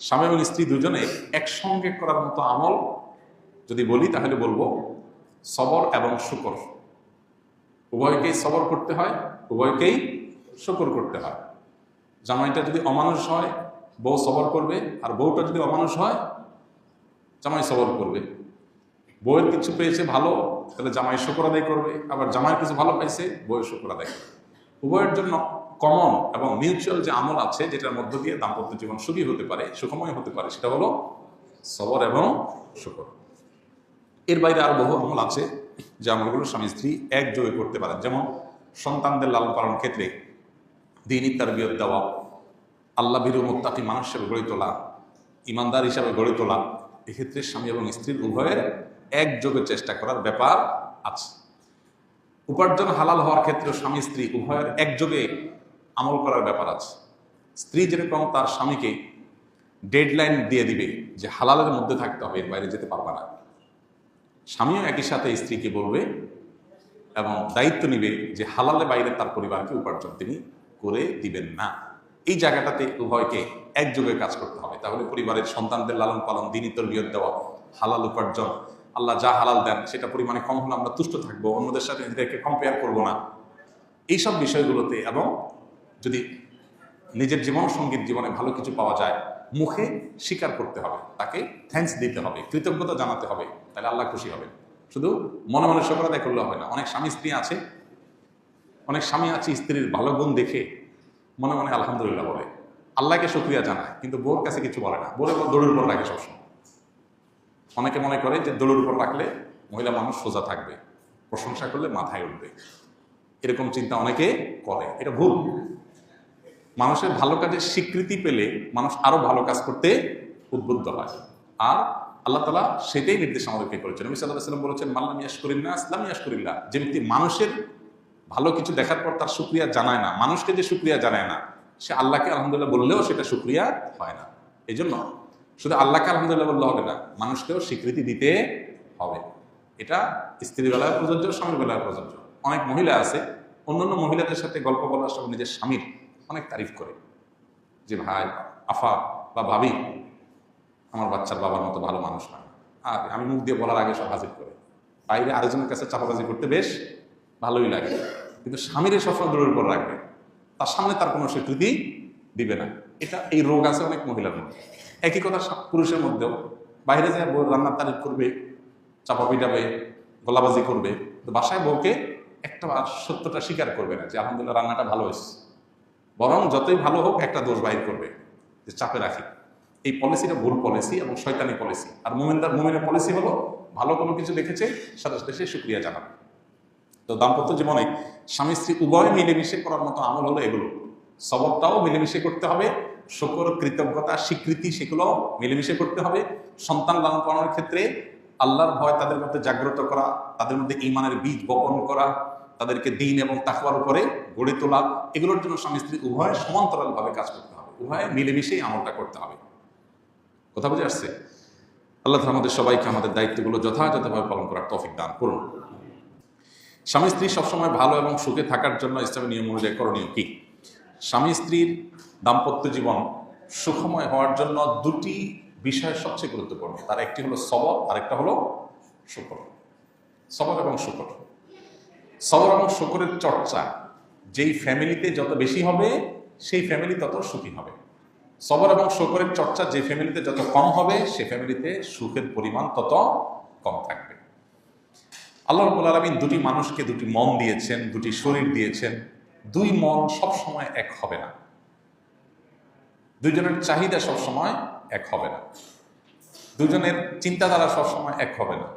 স্বামী এবং স্ত্রী দুজনে একসঙ্গে করার মতো আমল যদি বলি, তাহলে বলব সবর এবং শুকর। উভয়কেই সবর করতে হয়, উভয়কেই শুকর করতে হয়। জামাইটা যদি অমানুষ হয়, বউ সবর করবে, আর বউটা যদি অমানুষ হয়, জামাই সবর করবে। বউয়ের কিছু পেয়েছে ভালো, তাহলে জামাই শুকর আদায় করবে, আবার জামাই কিছু ভালো পাইছে বউয়ের শুকর আদায় করবে। উভয়ের জন্য কমন এবং মিউচুয়াল যে আমল আছে, যেটার মধ্য দিয়ে দাম্পত্য জীবন সুখী হতে পারে, সুখময় হতে পারে, সেটা হলো সবর এবং শুকর। এর বাইরে আরও বহু আমল আছে, যে আমলগুলো স্বামী স্ত্রী একযোগে করতে পারেন। যেমন সন্তানদের লালন পালন ক্ষেত্রে দিনই তার বিয়োগ দেওয়া আল্লাহ ভীরু মোত্তাকি মানুষ হিসেবে গড়ে তোলা, ইমানদার হিসাবে গড়ে তোলা, এক্ষেত্রে স্বামী এবং স্ত্রীর উভয়ের একযোগে চেষ্টা করার ব্যাপার আছে। উপার্জন হালাল হওয়ার ক্ষেত্রে স্বামী স্ত্রী উভয়ের একযোগে আমল করার ব্যাপার আছে। স্ত্রী যেরকম তার স্বামীকে ডেডলাইন দিয়ে দিবে যে হালালের মধ্যে থাকতে হবে, এর বাইরে যেতে পারবে না। স্বামীও একই সাথে স্ত্রীকে বলবে এবং দায়িত্ব নিবে যে হালালে বাইরে তার পরিবারকে উপার্জন তিনি করে দিবেন না। এই জায়গাটাতে উভয়কে একযোগে কাজ করতে হবে। তাহলে পরিবারের সন্তানদের লালন পালন দিনই তরবিয়ত দেওয়া, হালাল উপার্জন আল্লাহ যা হালাল দেন, সেটা পরিমাণে কম হলে আমরা তুষ্ট থাকব, অন্যদের সাথে নিজেদেরকে কম্পেয়ার করব না। এইসব বিষয়গুলোতে এবং যদি নিজের জীবন সংগীত জীবনে ভালো কিছু পাওয়া যায়, মুখে স্বীকার করতে হবে, তাকে থ্যাঙ্কস দিতে হবে, কৃতজ্ঞতা জানাতে হবে, তাহলে আল্লাহ খুশি হবে শুধু মনে মনে সকল আদায় করলে হবে না। অনেক স্বামী স্ত্রী আছে, অনেক স্বামী আছে স্ত্রীর ভালো গুণ দেখে মনে মনে আলহামদুলিল্লাহ বলে। আল্লাহকে শুক্রিয়া জানায়, কিন্তু বোর কাছে কিছু বলে না। বোর দৌড়ের উপর রাখে সবসময়। অনেকে মনে করে যে দৌড়ের উপর রাখলে মহিলা মানুষ সোজা থাকবে। প্রশংসা করলে মাথায় উঠবে। এরকম চিন্তা অনেকে করে। এটা ভুল। মানুষের ভালো কাজের স্বীকৃতি পেলে মানুষ আরও ভালো কাজ করতে উদ্বুদ্ধ হয়। আর আল্লাহ তালা সেটাই নির্দেশ আমাদেরকে করেছেন। নবী সাল্লাহ সাল্লাম বলেছেন মাল্লাম ইয়াস করিল্লা ইসলাম ইয়াস করিল্লা যে ব্যক্তি মানুষের ভালো কিছু দেখার পর তার সুক্রিয়া জানায় না, মানুষকে যে সুক্রিয়া জানায় না, সে আল্লাহকে আলহামদুলিল্লাহ বললেও সেটা সুক্রিয়া হয় না। এই জন্য শুধু আল্লাহকে আলহামদুলিল্লাহ বললে হবে না, মানুষকেও স্বীকৃতি দিতে হবে। এটা স্ত্রীর বেলায় প্রযোজ্য স্বামীর বেলায় প্রযোজ্য। অনেক মহিলা আছে, অন্যান্য মহিলাদের সাথে গল্প বলার সময় নিজের স্বামীর অনেক তারিফ করে। যে ভাই, আফা বা ভাবি, আমার বাচ্চার বাবার মতো ভালো মানুষ না। আর আমি মুখ দিয়ে বলার আগে সব হাজির করে। বাইরে আরেকজনের কাছে চাপাবাজি করতে বেশ ভালোই লাগে। কিন্তু স্বামীর সবসময় দূরের উপর রাখবে। তার সামনে তার কোনো স্বীকৃতি দিবে না। এটা এই রোগ আছে অনেক মহিলার মধ্যে। একই কথা পুরুষের মধ্যেও। বাইরে যায় বউ রান্নার তারিফ করবে, চাপা পিটাবে, গোলাবাজি করবে। তো বাসায় বউকে একটা সত্যটা স্বীকার করবে না যে, আলহামদুলিল্লাহ, রান্নাটা ভালো হয়েছে। বরং যতই ভালো হোক, একটা দোষ বাহির করবে যে, চাপে রাখি। এই পলিসিটা ভুল পলিসি এবং শয়তানি পলিসি আর মোমেনদার মোমেনের পলিসি হলো, ভালো কোনো কিছু দেখেছে সাথে সাথে সে সুক্রিয়া জানাবে তো দাম্পত্য জীবনে স্বামী স্ত্রী উভয় মিলেমিশে করার মতো আমল হলো এগুলো। সবরটাও মিলেমিশে করতে হবে, শকর, কৃতজ্ঞতা, স্বীকৃতি, সেগুলো মিলেমিশে করতে হবে। সন্তান লালন পালনের ক্ষেত্রে আল্লাহর ভয় তাদের মধ্যে জাগ্রত করা, তাদের মধ্যে ইমানের বীজ বপন করা, তাদেরকে দিন এবং তাকওয়ার উপরে গড়ে তোলা, এগুলোর জন্য স্বামী স্ত্রী উভয় সমান্তরালভাবে কাজ করতে হবে। উভয় মিলেমিশেই আমলটা করতে হবে। কথা বুঝে আসছে? আল্লাহ আমাদের সবাইকে আমাদের দায়িত্বগুলো যথাযথভাবে পালন করার তৌফিক দান করুন। স্বামী স্ত্রী সবসময় ভালো এবং সুখে থাকার জন্য ইসলামের নিয়ম অনুযায়ী করণীয় কি? স্বামী স্ত্রীর দাম্পত্য জীবন সুখময় হওয়ার জন্য দুটি বিষয় সবচেয়ে গুরুত্বপূর্ণ। তার একটি হলো সবর, আরেকটা হলো শুকর। সবর এবং শুকর। সবর এবং শুকরের চর্চা, যেই ফ্যামিলিতে যত বেশি হবে, সেই ফ্যামিলি তত সুখী হবে। সবর এবং শুকরের চর্চা, যে ফ্যামিলিতে যত কম হবে, সে ফ্যামিলিতে সুখের পরিমাণ তত কম থাকবে। আল্লাহ রবুল আলমিন দুটি মানুষকে দুটি মন দিয়েছেন, দুটি শরীর দিয়েছেন। দুই মন সব সময় এক হবে না। দুইজনের চাহিদা সব সময় এক হবে না। দুজনের চিন্তাধারা সব সময় এক হবে না।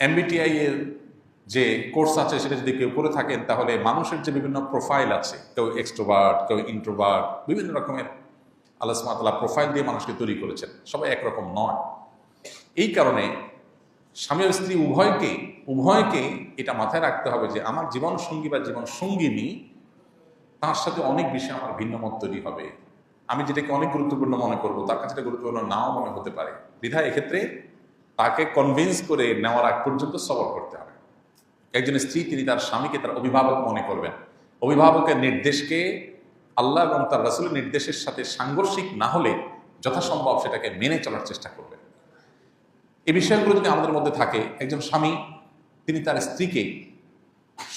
এমবিটিআই এর যে কোর্স আছে, সেটা যদি কেউ করে থাকেন, তাহলে মানুষের যে বিভিন্ন প্রোফাইল আছে, কেউ এক্সট্রোভার্ট কেউ ইন্ট্রোভার্ট বিভিন্ন রকমের সুমাতাল্লাহ প্রোফাইল দিয়ে মানুষকে তৈরি করেছেন, সবাই একরকম নয়। এই কারণে স্বামী স্ত্রী উভয়কে উভয়কে এটা মাথায় রাখতে হবে যে আমার জীবন সঙ্গী বা জীবন সঙ্গিনী তার সাথে অনেক বিষয়ে আমার ভিন্ন মত তৈরি হবে। আমি যেটাকে অনেক গুরুত্বপূর্ণ মনে করব, তার কাছে গুরুত্বপূর্ণ নাও মনে হতে পারে। বিধায় এক্ষেত্রে তাকে কনভিন্স করে নেওয়ার আগ পর্যন্ত সবর করতে হবে। একজন স্ত্রী তিনি তার স্বামীকে তার অভিভাবক মনে করবেন। অভিভাবকের নির্দেশকে আল্লাহ এবং তার রাসুলের নির্দেশের সাথে সাংঘর্ষিক না হলে যথাসম্ভব সেটাকে মেনে চলার চেষ্টা করবেন। এই বিষয়গুলো যদি আমাদের মধ্যে থাকে, একজন স্বামী তিনি তার স্ত্রীকে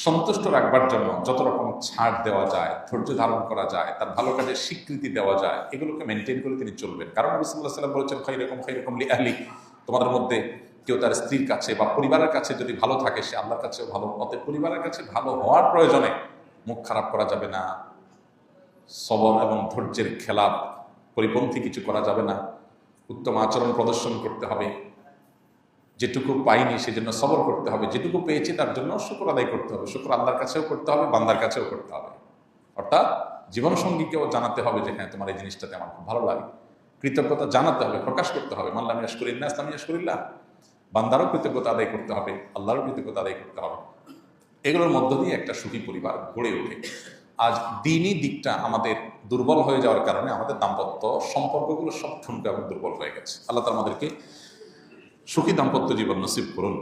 সন্তুষ্ট রাখবার জন্য যত রকম ছাড় দেওয়া যায়, ধৈর্য ধারণ করা যায়, তার ভালো কাজের স্বীকৃতি দেওয়া যায়, এগুলোকে মেনটেন করে তিনি চলবেন। কারণ বিসমুল্লাহ সাল্লাম বলেছেন খাই রকম খাই রকম লি আহলি। তোমাদের মধ্যে কেউ তার স্ত্রীর কাছে বা পরিবারের কাছে যদি ভালো থাকে, সে আল্লাহর কাছেও ভালো। অতএব পরিবারের কাছে ভালো হওয়ার প্রয়োজনে মুখ খারাপ করা যাবে না। সবর এবং ধৈর্যের খেলাপ, পরিপন্থী কিছু করা যাবে না। উত্তম আচরণ প্রদর্শন করতে হবে। যেটুকু পাইনি সেজন্য সবর করতে হবে, যেটুকু পেয়েছি তার জন্য শুক্র আদায় করতে হবে, শুক্র আল্লাহর কাছেও করতে হবে, বান্দার কাছেও করতে হবে। অর্থাৎ জীবনসঙ্গীকেও জানাতে হবে যে হ্যাঁ তোমার এই জিনিসটাতে আমার খুব ভালো লাগে। কৃতজ্ঞতা জানাতে হবে, প্রকাশ করতে হবে। মাল্লাম ইয়াসকুরিল্লাহ ইসলাম ইয়াসকুরিল্লাহ বান্দারও কৃতজ্ঞতা আদায় করতে হবে, আল্লাহরও কৃতজ্ঞতা আদায় করতে হবে। এগুলোর মধ্য দিয়ে একটা সুখী পরিবার গড়ে ওঠে। আজ দিনই দিকটা আমাদের দুর্বল হয়ে যাওয়ার কারণে আমাদের দাম্পত্য সম্পর্কগুলো সব ঠুনকে এবং দুর্বল হয়ে গেছে। আল্লাহ তালা আমাদেরকে সুখী দাম্পত্য জীবন নসিব করুন।